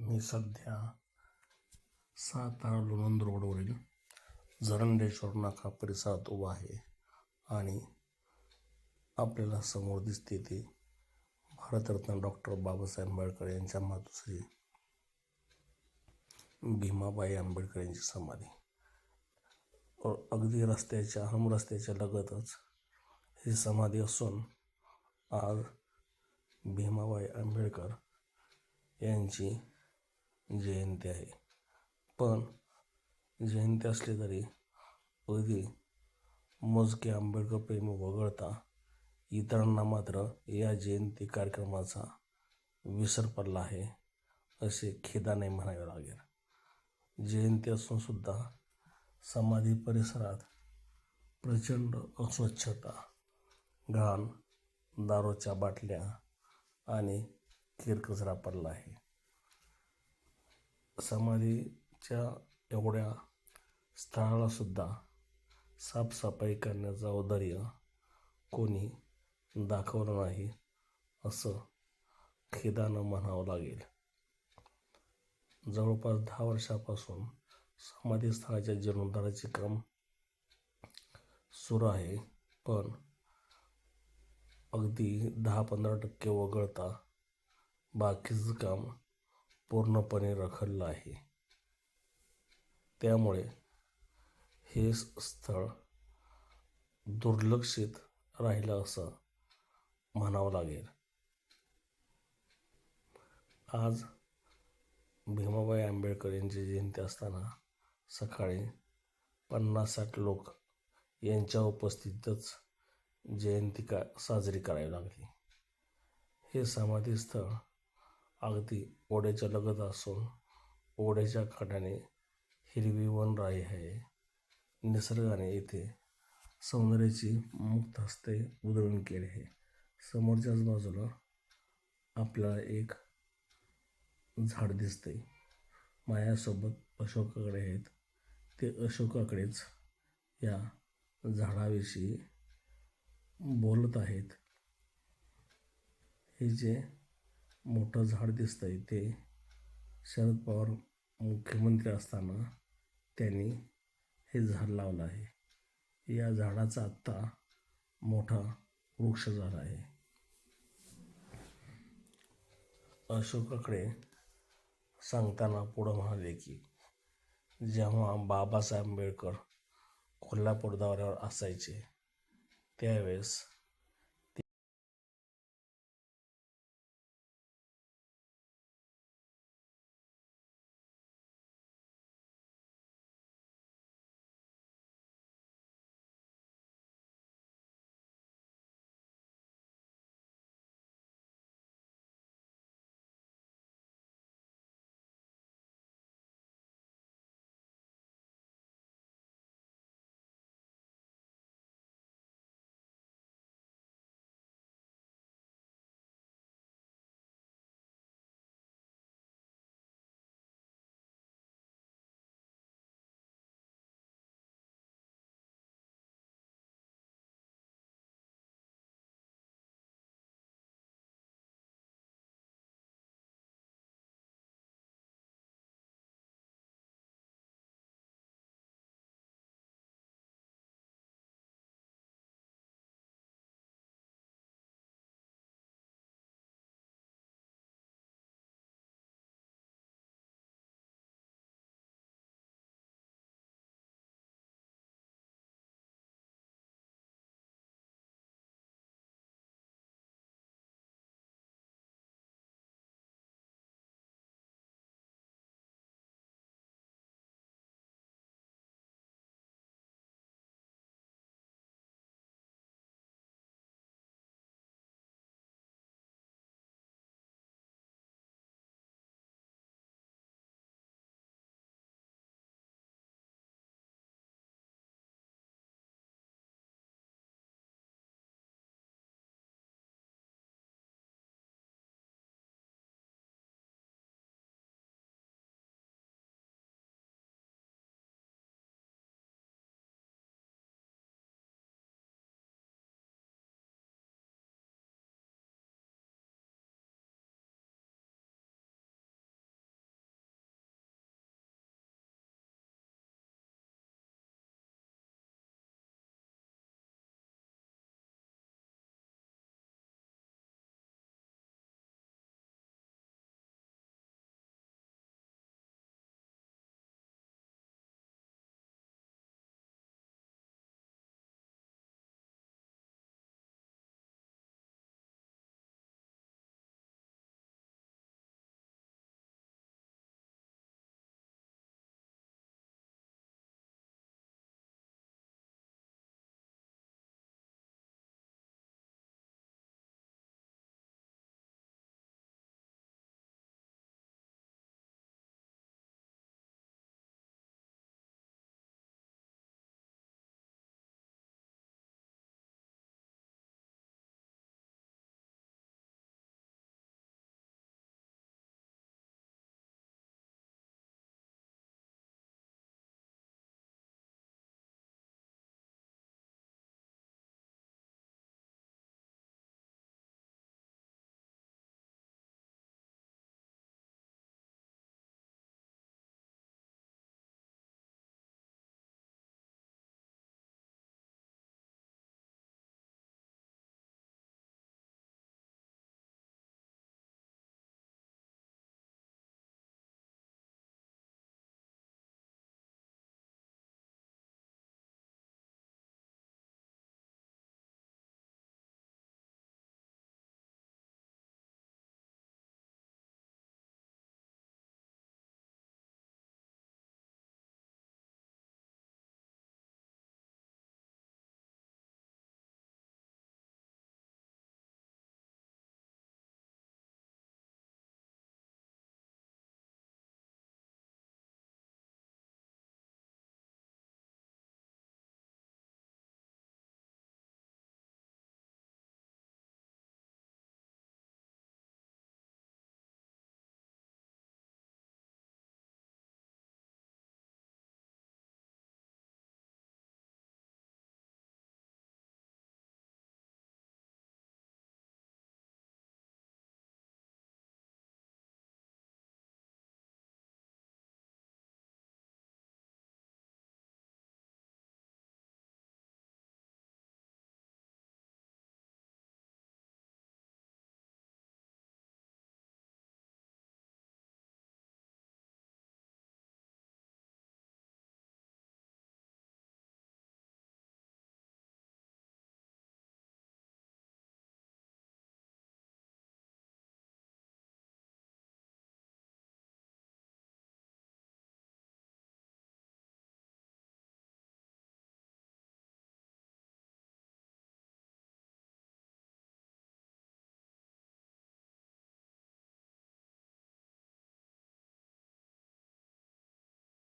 मी सध्या सातारा लोणंद रोडवरील जरंडेश्वर नाका परिसरात उभा आहे आणि आपल्याला समोर दिसते ती भारतरत्न डॉक्टर बाबासाहेब आंबेडकर यांच्या मातोश्री भीमाबाई आंबेडकर यांची समाधी. अगदी रस्त्याच्या हम रस्त्याच्या लगतच ही समाधी असून आज भीमाबाई आंबेडकर यांची जयंती आहे. पण जयंती असली तरी अगदी मोजके आंबेडकर प्रेमी वगळता इतरांना मात्र या जयंती कार्यक्रमाचा विसर पडला आहे असे खेदाने म्हणावे लागेल. जयंती असूनसुद्धा समाधी परिसरात प्रचंड अस्वच्छता घाण दारूच्या बाटल्या आणि किरकचरा पडला आहे. समाधीच्या एवढ्या स्थळालासुद्धा साफसफाई करण्याचं औदार्य कोणी दाखवलं नाही असं खेदानं म्हणावं लागेल. जवळपास दहा वर्षापासून समाधीस्थळाच्या जीर्णोद्धाराचे काम सुरू आहे पण अगदी दहा पंधरा टक्के वगळता बाकीचं काम पूर्णपणे रखडलं आहे. त्यामुळे हे स्थळ दुर्लक्षित राहिलं असं म्हणावं लागेल. आज भीमाबाई आंबेडकर यांची जयंती असताना सकाळी पन्नास साठ लोक यांच्या उपस्थितीतच जयंती का साजरी करावी लागली. हे समाधीस्थळ अगदी ओढ्याच्या लगत असून ओढ्याच्या काठाने हिरवी वनराई आहे. निसर्गाने येथे सौंदर्याची मुक्त हस्ते उधळून केले आहे. समोरच्याच बाजूला आपल्याला एक झाड दिसते. मायासोबत अशोकाकडे आहेत. ते अशोकाकडेच या झाडाविषयी बोलत आहेत. हे जे मोठं झाड दिसतंय. ते शरद पवार मुख्यमंत्री असताना त्यांनी हे झाड लावलं आहे. या झाडाचा आत्ता मोठा वृक्ष झाला आहे. अशोकाकडे सांगताना पुढं म्हणाले की जेव्हा बाबासाहेब आंबेडकर कोल्हापूर दौऱ्यावर असायचे त्यावेळेस